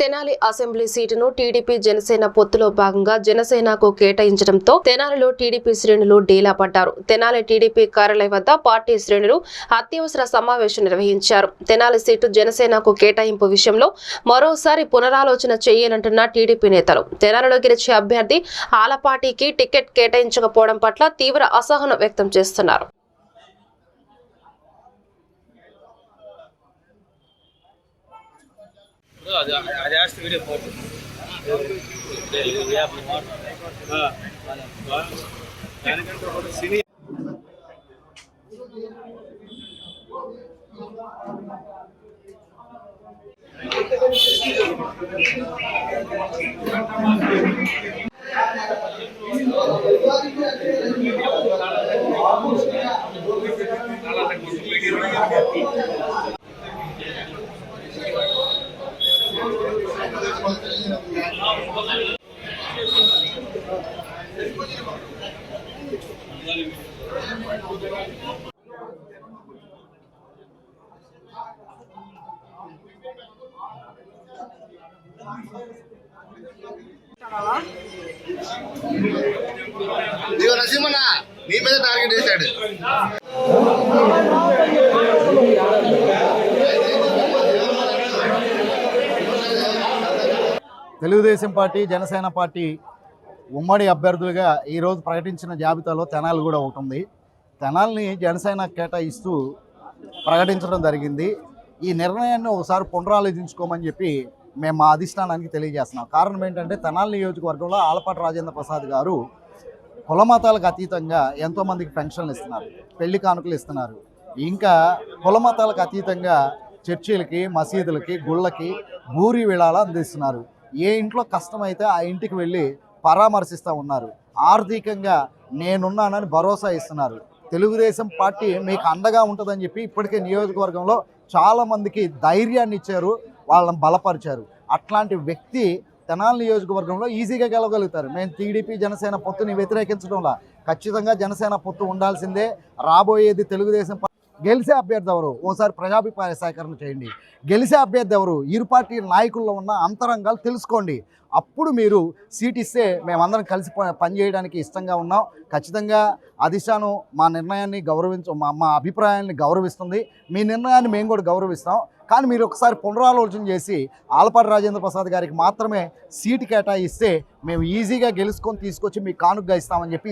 Tenali assembly సీటును TDP Janasena పొత్తులో భాగంగా జనసేనకు కేటాయించడంతో తెనాలిలో టీడీపీ శ్రేణులు డీలా పడ్డారు. తెనాలి టీడీపీ కార్యాలయం వద్ద పార్టీ శ్రేణులు అత్యవసర సమావేశం నిర్వహించారు. తెనాలి సీటు జనసేనకు కేటాయింపు విషయంలో మరోసారి పునరాలోచన చేయాలంటున్న టీడీపీ నేతలు. తెనాలిలో గెలిచే అభ్యర్థి ఆలపాటికి టికెట్ కేటాయించకపోవడం పట్ల తీవ్ర అసహనం వ్యక్తం చేస్తున్నారు. ಅದು ಅದು ಜಾಸ್ತಿ ವಿಡಿಯೋ ಫೋಟೋ ಸಿನಿ ఇదిగో నరసింహన్న నీ మీద టార్గెట్ చేశాడు తెలుగుదేశం పార్టీ జనసేన పార్టీ ఉమ్మడి అభ్యర్థులుగా ఈరోజు ప్రకటించిన జాబితాలో తెనాలు కూడా ఒకటి తెనాల్ని జనసేన కేటాయిస్తూ ప్రకటించడం జరిగింది. ఈ నిర్ణయాన్ని ఒకసారి పునరాలోచించుకోమని చెప్పి మేము మా అధిష్టానానికి తెలియజేస్తున్నాం. కారణం ఏంటంటే తెనాలి నియోజకవర్గంలో ఆలపాటి రాజేంద్ర ప్రసాద్ గారు కుల మతాలకు అతీతంగా ఎంతోమందికి పెన్షన్లు ఇస్తున్నారు పెళ్ళి కానుకలు ఇస్తున్నారు. ఇంకా కుల మతాలకు అతీతంగా చర్చిలకి మసీదులకి గుళ్ళకి భూరి విళాలు అందిస్తున్నారు. ఏ ఇంట్లో కష్టమైతే ఆ ఇంటికి వెళ్ళి పరామర్శిస్తూ ఉన్నారు. ఆర్థికంగా నేనున్నానని భరోసా ఇస్తున్నారు. తెలుగుదేశం పార్టీ మీకు అండగా ఉంటుందని చెప్పి ఇప్పటికే నియోజకవర్గంలో చాలామందికి ధైర్యాన్ని ఇచ్చారు వాళ్ళని బలపరిచారు. అట్లాంటి వ్యక్తి తెనాలి నియోజకవర్గంలో ఈజీగా గెలవగలుగుతారు. మేము టీడీపీ జనసేన పొత్తుని వ్యతిరేకించడంలా. ఖచ్చితంగా జనసేన పొత్తు ఉండాల్సిందే. రాబోయేది తెలుగుదేశం గెలిచే అభ్యర్థి ఎవరు? ఓసారి ప్రజాభిప్రాయ సేకరణ చేయండి. గెలిచే అభ్యర్థి ఎవరు? ఇరు పార్టీ నాయకుల్లో ఉన్న అంతరంగాలు తెలుసుకోండి. అప్పుడు మీరు సీట్ ఇస్తే మేమందరం కలిసి ప- పనిచేయడానికి ఇష్టంగా ఉన్నాం. ఖచ్చితంగా అధిష్టానం మా నిర్ణయాన్ని గౌరవించ మా మా అభిప్రాయాన్ని గౌరవిస్తుంది. మీ నిర్ణయాన్ని మేము కూడా గౌరవిస్తాం. కానీ మీరు ఒకసారి పునరాలోచన చేసి ఆలపాటి రాజేంద్ర ప్రసాద్ గారికి మాత్రమే సీటు కేటాయిస్తే మేము ఈజీగా గెలుచుకొని తీసుకొచ్చి మీకు కానుగ్గా ఇస్తామని చెప్పి